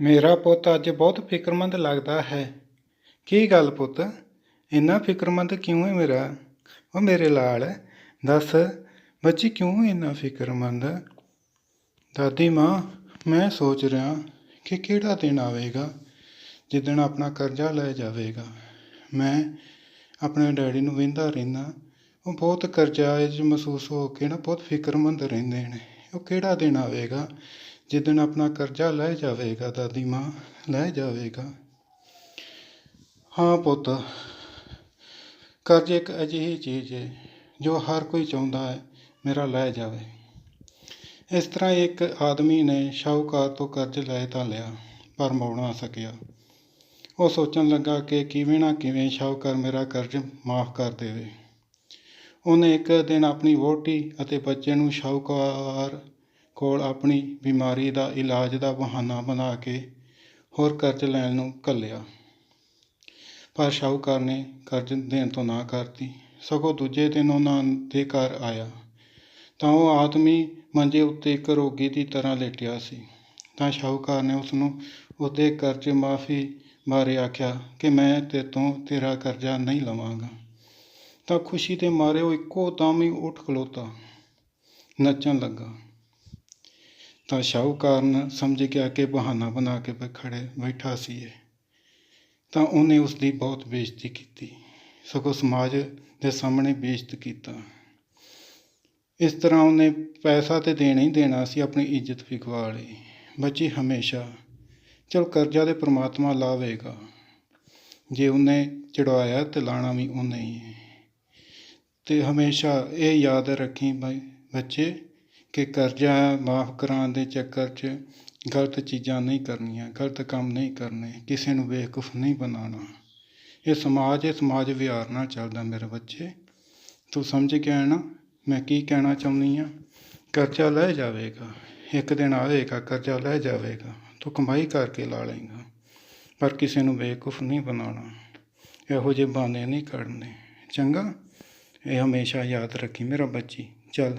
ਮੇਰਾ ਪੁੱਤ ਅੱਜ ਬਹੁਤ ਫਿਕਰਮੰਦ ਲੱਗਦਾ ਹੈ। ਕੀ ਗੱਲ ਪੁੱਤ? ਇੰਨਾ ਫਿਕਰਮੰਦ ਕਿਉਂ ਹੈ ਮੇਰਾ? ਉਹ ਮੇਰੇ ਲਾਲ, ਦੱਸ, ਬੱਚੀ ਕਿਉਂ ਇੰਨਾ ਫਿਕਰਮੰਦ? ਦਾਦੀ ਮਾਂ, ਮੈਂ ਸੋਚ ਰਿਹਾ ਕਿ ਕਿਹੜਾ ਦਿਨ ਆਵੇਗਾ ਜਿੱਦਣ ਆਪਣਾ ਕਰਜ਼ਾ ਲੈ ਜਾਵੇਗਾ। ਮੈਂ ਆਪਣੇ ਡੈਡੀ ਨੂੰ ਵੇਂਦਾ ਰਹਿੰਦਾ। ਉਹ ਬਹੁਤ ਕਰਜ਼ਾ ਕਰਜ਼ਾਏ ਮਹਿਸੂਸ ਹੋ ਕੇ ਨਾ ਬਹੁਤ ਫਿਕਰਮੰਦ ਰਹਿੰਦੇ ਨੇ। ਉਹ ਕਿਹੜਾ ਦਿਨ ਆਵੇਗਾ ਜਿੱਦਣ ਆਪਣਾ ਕਰਜ਼ਾ ਲੈ ਜਾਵੇਗਾ, ਦਾਦੀ ਮਾਂ, ਲੈ ਜਾਵੇਗਾ। ਹਾਂ ਪੁੱਤ, ਕਰਜ਼ ਇੱਕ ਅਜਿਹੀ ਚੀਜ਼ ਹੈ ਜੋ ਹਰ ਕੋਈ ਚਾਹੁੰਦਾ ਹੈ, ਮੇਰਾ ਲੈ ਜਾਵੇ। ਇਸ ਤਰ੍ਹਾਂ ਇੱਕ ਆਦਮੀ ਨੇ ਸ਼ਾਹੂਕਾਰ ਤੋਂ ਕਰਜ਼ ਲੈ ਤਾਂ ਲਿਆ, ਪਰ ਮੋੜ ਨਾ ਸਕਿਆ। ਉਹ ਸੋਚਣ ਲੱਗਾ ਕਿ ਕਿਵੇਂ ਨਾ ਕਿਵੇਂ ਸ਼ਾਹੂਕਾਰ ਮੇਰਾ ਕਰਜ਼ ਮਾਫ ਕਰ ਦੇਵੇ। ਉਹਨੇ ਇੱਕ ਦਿਨ ਆਪਣੀ ਵਹੁਟੀ ਅਤੇ ਬੱਚੇ ਨੂੰ ਸ਼ਾਹੂਕਾਰ ਕੋਲ ਆਪਣੀ ਬਿਮਾਰੀ ਦਾ ਇਲਾਜ ਦਾ ਬਹਾਨਾ ਬਣਾ ਕੇ ਹੋਰ ਕਰਜ਼ ਲੈਣ ਨੂੰ ਘੱਲਿਆ। ਪਰ ਸ਼ਾਹੂਕਾਰ ਨੇ ਕਰਜ਼ ਦੇਣ ਤੋਂ ਨਾ ਕਰਤੀ। ਸਗੋਂ ਦੂਜੇ ਦਿਨ ਉਹਨਾਂ ਦੇ ਘਰ ਆਇਆ। ਤਾਂ ਉਹ ਆਦਮੀ ਮੰਜੇ ਉੱਤੇ ਇੱਕ ਰੋਗੀ ਦੀ ਤਰ੍ਹਾਂ ਲੇਟਿਆ ਸੀ। ਤਾਂ ਸ਼ਾਹੂਕਾਰ ਨੇ ਉਸ ਨੂੰ ਉਹਦੇ ਕਰਜ਼ ਮਾਫੀ ਬਾਰੇ ਆਖਿਆ ਕਿ ਮੈਂ ਤੇ ਤੋਂ ਤੇਰਾ ਕਰਜ਼ਾ ਨਹੀਂ ਲਵਾਂਗਾ। ਤਾਂ ਖੁਸ਼ੀ ਦੇ ਮਾਰੇ ਉਹ ਇੱਕੋ ਦਮ ਹੀ ਉੱਠ ਖਲੋਤਾ। ਨੱਚਣ ਲੱਗਾ। ਤਾਂ ਸ਼ਾਹੂਕਾਰ ਨੇ ਸਮਝ ਗਿਆ ਕਿ ਬਹਾਨਾ ਬਣਾ ਕੇ ਬ- ਖੜੇ ਬੈਠਾ ਸੀ ਇਹ ਤਾਂ ਉਹਨੇ ਉਸ ਦੀ ਬਹੁਤ ਬੇਇੱਜ਼ਤੀ ਕੀਤੀ। ਸਗੋਂ ਸਮਾਜ ਦੇ ਸਾਹਮਣੇ ਬੇਇੱਜ਼ਤ ਕੀਤਾ। ਇਸ ਤਰ੍ਹਾਂ ਉਹਨੇ ਪੈਸਾ ਤੇ ਦੇਣਾ ਹੀ ਦੇਣਾ ਸੀ ਆਪਣੀ ਇੱਜ਼ਤ ਵੀ ਗਵਾ ਲਈ। ਬੱਚੀ ਹਮੇਸ਼ਾ, ਚਲ ਕਰਜ਼ਾ ਦੇ ਪ੍ਰਮਾਤਮਾ ਲਾਵੇਗਾ। ਜੇ ਉਹਨੇ ਚੜਵਾਇਆ ਤੇ ਲਾਣਾ ਵੀ ਉਹਨੇ ਹੀ ਹੈ। ਤੇ ਹਮੇਸ਼ਾ ਇਹ ਯਾਦ ਰੱਖੀ ਬਈ ਬੱਚੇ ਕਿ ਕਰਜ਼ਾ ਮਾਫ ਕਰਾਉਣ ਦੇ ਚੱਕਰ 'ਚ ਗਲਤ ਚੀਜ਼ਾਂ ਨਹੀਂ ਕਰਨੀਆਂ, ਗਲਤ ਕੰਮ ਨਹੀਂ ਕਰਨੇ, ਕਿਸੇ ਨੂੰ ਬੇਵਕੂਫ ਨਹੀਂ ਬਣਾਉਣਾ। ਇਹ ਸਮਾਜ ਇਹ ਸਮਾਜ ਵਿਹਾਰ ਨਾਲ ਚੱਲਦਾ ਮੇਰੇ ਬੱਚੇ। ਤੂੰ ਸਮਝ ਗਿਆ ਨਾ, ਮੈਂ ਕੀ ਕਹਿਣਾ ਚਾਹੁੰਦੀ ਆ ਕਰਜ਼ਾ ਲੈ ਜਾਵੇਗਾ, ਇੱਕ ਦਿਨ ਆਵੇਗਾ, ਕਰਜ਼ਾ ਲੈ ਜਾਵੇਗਾ, ਤੂੰ ਕਮਾਈ ਕਰਕੇ ਲਾ ਲਏਗਾ, ਪਰ ਕਿਸੇ ਨੂੰ ਬੇਵਕੂਫ ਨਹੀਂ ਬਣਾਉਣਾ। ਇਹੋ ਜਿਹੇ ਬਹਾਨੇ ਨਹੀਂ ਕੱਢਣੇ। ਚੰਗਾ? ਇਹ ਹਮੇਸ਼ਾ ਯਾਦ ਰੱਖੀ ਮੇਰਾ ਬੱਚੀ। ਚੱਲ।